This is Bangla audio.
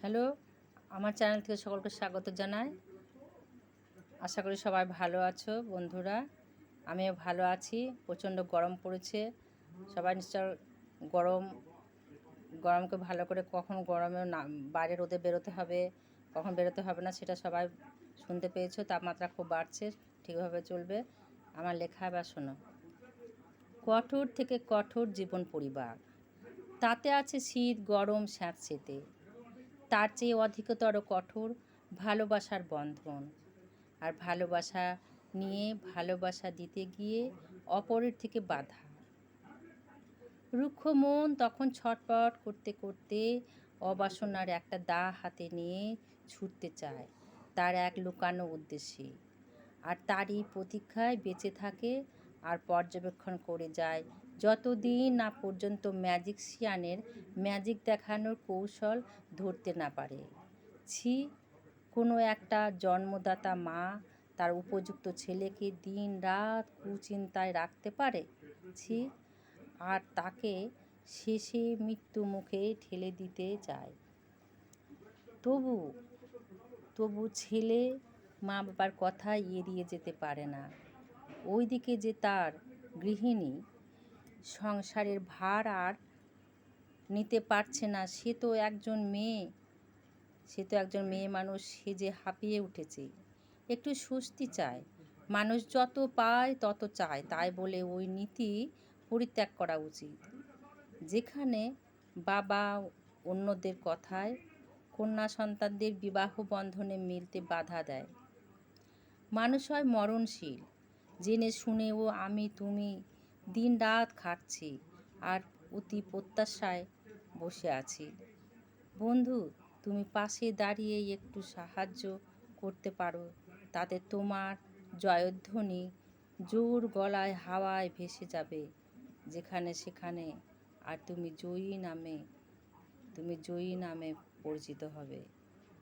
হ্যালো, আমার চ্যানেল থেকে সকলকে স্বাগত জানাই। আশা করি সবাই ভালো আছো বন্ধুরা। আমিও ভালো আছি, প্রচণ্ড গরম পড়েছে। সবাই নিশ্চয় গরম, গরমকে ভালো করে কখন গরমে না, বাইরে রোদে বেরোতে হবে, কখন বেরোতে হবে না সেটা সবাই শুনতে পেয়েছ, তাপমাত্রা খুব বাড়ছে, ঠিকভাবে চলবে। আমার লেখা বা শোনো। কঠোর থেকে কঠোর জীবন পরিবার। তাতে আছে শীত, গরম, স্যাঁতসেতে। তার চেয়ে অধিকতর কঠোর ভালোবাসার বন্ধন। আর ভালোবাসা নিয়ে ভালোবাসা দিতে গিয়ে অপরের থেকে বাধা। রুক্ষ মন তখন ছটপট করতে করতে অবাসনার একটা দা হাতে নিয়ে ছুটতে চায় তার এক লুকানো উদ্দেশ্যে। আর তারই প্রতীক্ষায় বেঁচে থাকে আর পর্যবেক্ষণ করে যায়। যতদিন না পর্যন্ত ম্যাজিকশিয়ানের ম্যাজিক দেখানোর কৌশল ধরতে না পারে। ছি, কোনো একটা জন্মদাতা মা তার উপযুক্ত ছেলেকে দিন রাত কুচিন্তায় রাখতে পারে? ছি, আর তাকে শেষে মৃত্যু মুখে ঠেলে দিতে চায়। তবু তবু ছেলে মা বাবার কথা এড়িয়ে যেতে পারে না। ওইদিকে যে তার গৃহিণী সংসারের ভার আর নিতে পারছে না, সে তো একজন মেয়ে, সে তো একজন মেয়ে মানুষ, সে যে হাঁপিয়ে উঠেছে। একটু স্বস্তি চায়। মানুষ যত পায় তত চায়, তাই বলে ওই নীতি পরিত্যাগ করা উচিত। যেখানে বাবা অন্যদের কথায় কন্যা সন্তানদের বিবাহ বন্ধনে মিলতে বাধা দেয়। মানুষ হয় মরণশীল। জেনে শুনেও আমি তুমি দিন রাত খাটছি আর অতি প্রত্যাশায় বসে আছি। বন্ধু, তুমি পাশে দাঁড়িয়ে একটু সাহায্য করতে পারো। তাতে তোমার জয়ধ্বনি জোর গলায় হাওয়ায় ভেসে যাবে। যেখানে সেখানে আর তুমি জয়ী নামে, তুমি জয়ী নামে পরিচিত হবে।